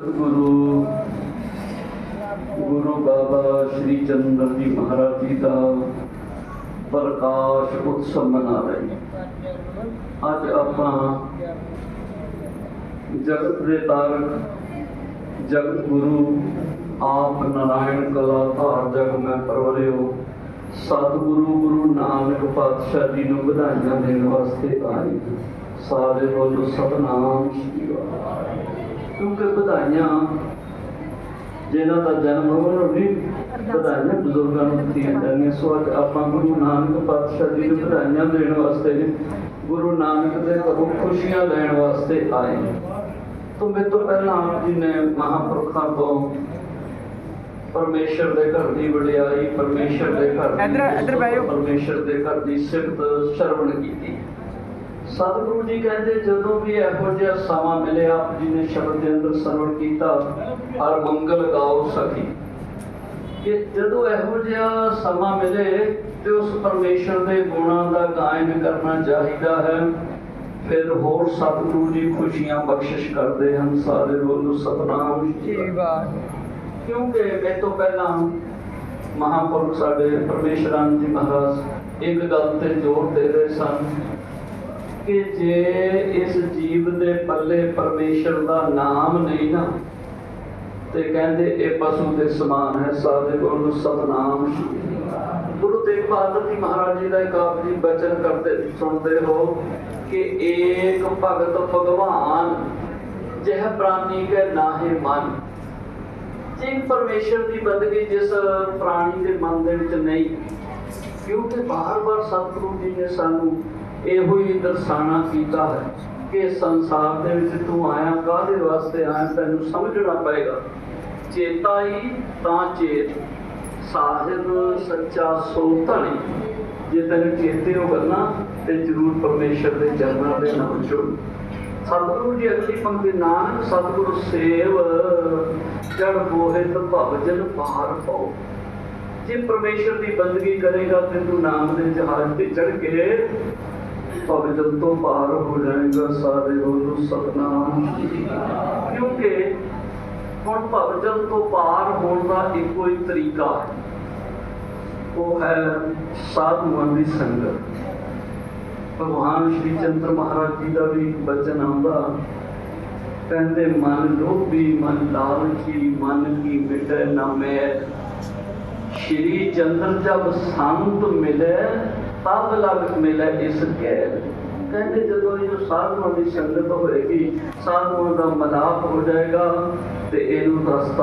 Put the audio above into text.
ਗੁਰੂ ਗੁਰੂ ਬਾਬਾ ਸ਼੍ਰੀ ਚੰਦਰ ਜੀ ਮਹਾਰਾਜ ਜੀ ਦਾ ਪ੍ਰਕਾਸ਼ ਉਤਸਵ ਮਨਾ ਰਹੇ ਹਾਂ। ਅੱਜ ਆਪਾਂ ਜਗਤ ਦੇ ਤਾਰਕ ਜਗਤ ਗੁਰੂ, ਆਪ ਨਾਰਾਇਣ ਕਲਾ ਧਾਰ ਜਗ ਮੈਂ ਪਰਵਰਿਓ, ਸਤਿਗੁਰੂ ਗੁਰੂ ਨਾਨਕ ਪਾਤਸ਼ਾਹ ਜੀ ਨੂੰ ਵਧਾਈਆਂ ਦੇਣ ਵਾਸਤੇ ਆਏ ਸਾਰੇ ਬੋਲੋ ਸਤਨਾਮ, ਸ੍ਰੀ ਵਾਹਿਗੁਰੂ ਕਿਉਂਕਿ ਵਧਾਈਆਂ ਜਿਨ੍ਹਾਂ ਦਾ ਜਨਮ ਹੋਇਆ ਉਹ ਵੀ ਵਧਾਈਆਂ ਬਜ਼ੁਰਗਾਂ ਨੂੰ ਦਿੱਤੀਆਂ ਜਾਂਦੀਆਂ ਸੋ ਅੱਜ ਆਪਾਂ ਗੁਰੂ ਨਾਨਕ ਪਾਤਸ਼ਾਹ ਜੀ ਨੂੰ ਵਧਾਈਆਂ ਦੇਣ ਵਾਸਤੇ ਗੁਰੂ ਨਾਨਕ ਦੇ ਘਰੋਂ ਖੁਸ਼ੀਆਂ ਲੈਣ ਵਾਸਤੇ ਆਏ ਤੋਂ ਮੇਰੇ ਤੋਂ ਪਹਿਲਾਂ ਆਪ ਜੀ ਨੇ ਮਹਾਂਪੁਰਖਾਂ ਤੋਂ ਪਰਮੇਸ਼ਰ ਦੇ ਘਰ ਦੀ ਵਡਿਆਈ ਪਰਮੇਸ਼ਰ ਦੇ ਘਰ ਦੀ ਇੱਧਰ- ਇੱਧਰ। ਪਰਮੇਸ਼ਰ ਦੇ ਘਰ ਦੀ ਸਿਫਤ ਸ਼ਰਵਣ ਕੀਤੀ। ਸਤਿਗੁਰੂ ਜੀ ਕਹਿੰਦੇ ਜਦੋਂ ਵੀ ਇਹੋ ਜਿਹਾ ਸਮਾਂ ਮਿਲਿਆ ਆਪ ਜੀ ਨੇ ਸ਼ਬਦ ਦੇ ਅੰਦਰ ਸਰਵਣ ਕੀਤਾ ਹਰ ਮੰਗਲ ਗਾਓ ਸਖੀ। ਕਿ ਜਦੋਂ ਇਹੋ ਜਿਹਾ ਸਮਾਂ ਮਿਲੇ ਤੇ ਉਸ ਪਰਮੇਸ਼ਰ ਦੇ ਗੁਣਾਂ ਦਾ ਗਾਇਨ ਕਰਨਾ ਚਾਹੀਦਾ ਹੈ ਫਿਰ ਹੋਰ ਸਤਿਗੁਰੂ ਜੀ ਖੁਸ਼ੀਆਂ ਬਖਸ਼ਿਸ਼ ਕਰਦੇ ਹਨ ਸਾਰੇ ਬੋਲੋ ਸਤਨਾਮ। ਜੀ ਵਾਹ ਕਿਉਂਕਿ ਮੈਂ ਤੋਂ ਪਹਿਲਾਂ ਮਹਾਂਪੁਰਖ ਸਾਡੇ ਪਰਮੇਸ਼ਰਾਂ ਜੀ ਮਹਾਰਾਜ ਇੱਕ ਗੱਲ ਤੇ ਜ਼ੋਰ ਦੇ ਰਹੇ ਸਨ ਕਿ ਜੇ ਇਸ ਜੀਵ ਦੇ ਪੱਲੇ ਪਰਮੇਸ਼ਰ ਦਾ ਨਾਮ ਨਹੀਂ ਨਾ, ਤੇ ਕਹਿੰਦੇ ਇਹ ਪਸ਼ੂ ਦੇ ਸਮਾਨ ਹੈ ਸਾਰੇ ਗੁਰੂ ਸਤਨਾਮ ਗੁਰੂ ਤੇਗ ਬਹਾਦਰ ਜੀ ਮਹਾਰਾਜ ਜੀ ਦਾ ਇੱਕ ਆਪ ਜੀ ਬਚਨ ਕਰਦੇ ਸੁਣਦੇ ਹੋ ਕਿ ਏਕ ਭਗਤ ਭਗਵਾਨ, ਜਿਹ ਪ੍ਰਾਨੀ ਕੇ ਨਾਹੇ ਮਨ। ਜੇ ਪਰਮੇਸ਼ਰ ਦੀ ਬੰਦਗੀ ਜਿਸ ਪ੍ਰਾਣੀ ਦੇ ਮਨ ਦੇ ਵਿੱਚ ਨਹੀਂ, ਕਿਉਂਕਿ ਬਾਰ-ਬਾਰ ਸਤਿਗੁਰੂ ਜੀ ਨੇ ਸਾਨੂੰ ਇਹੋ ਹੀ ਦਰਸਾਣਾ ਕੀਤਾ ਹੈ ਕਿ ਸੰਸਾਰ ਦੇ ਵਿੱਚ ਤੂੰ ਆਇਆ, ਕਾਹਦੇ ਵਾਸਤੇ ਆਇਆ, ਤੈਨੂੰ ਸਮਝਣਾ ਪਏਗਾ। ਚੇਤਾ ਹੀ ਤਾਂ ਚੇਤ। ਸਾਹਿਬ ਸੱਚਾ ਸੋ ਜੇ ਤੈਨੂੰ ਚੇਤੇ ਹੋ ਕਰਨਾ ਤੇ ਜ਼ਰੂਰ ਪਰਮੇਸ਼ਰ ਦੇ ਚਰਨਾਂ ਦੇ ਨਾਲ ਜੁੜ। ਸਤਿਗੁਰੂ ਜੀ, ਅਗਲੀ ਪੰਕਤੀ, ਨਾਨਕ ਸਤਿਗੁਰੂ ਸੇਵ, ਜੜ ਮੋਹਿਤ ਭਵ ਪਾਰ ਪਾਓ। ਜੇ ਪਰਮੇਸ਼ਰ ਦੀ ਬੰਦਗੀ ਕਰੇਗਾ, ਤੇ ਤੂੰ ਨਾਮ ਦੇ ਜਹਾਜ਼ ਤੇ ਚੜ ਕੇ ਭਵ ਜਨ ਤੋਂ ਪਾਰ ਹੋ ਜਾਏਗਾ ਸਾਰੇ ਬੋਲੋ ਸਤਨਾਮ। ਕਿਉਂਕਿ ਹੁਣ ਭਵ ਜਨ ਤੋਂ ਪਾਰ ਹੋਣ ਦਾ ਇੱਕੋ ਹੀ ਤਰੀਕਾ ਹੈ ਉਹ ਹੈ ਸਾਧੂਆਂ ਦੀ ਸੰਗਤ। ਭਗਵਾਨ ਸ਼੍ਰੀ ਚੰਦਰ ਮਹਾਰਾਜ ਜੀ ਦਾ ਵੀ ਇੱਕ ਬਚਨ ਆਉਂਦਾ, ਕਹਿੰਦੇ, ਮਨ ਲੋਭੀ, ਮਨ ਲਾਲਚੀ ਮਨ ਕੀ ਮਿਟੈ ਨਾ ਮੈਲ ਸ਼੍ਰੀ ਚੰਦਰ ਜਬ ਸੰਤ ਮਿਲੇ ਤਬ ਲਗ ਮਿਲੇ ਇਸ ਗੈਰ ਕਹਿੰਦੇ ਜਦੋਂ ਇਹ ਸਾਧੂਆਂ ਦੀ ਸੰਗਤ ਹੋਏਗੀ, ਸਾਧੂਆਂ ਦਾ ਮਲਾਪ ਹੋ ਜਾਏਗਾ ਤੇ ਇਹਨੂੰ ਰਸਤਾ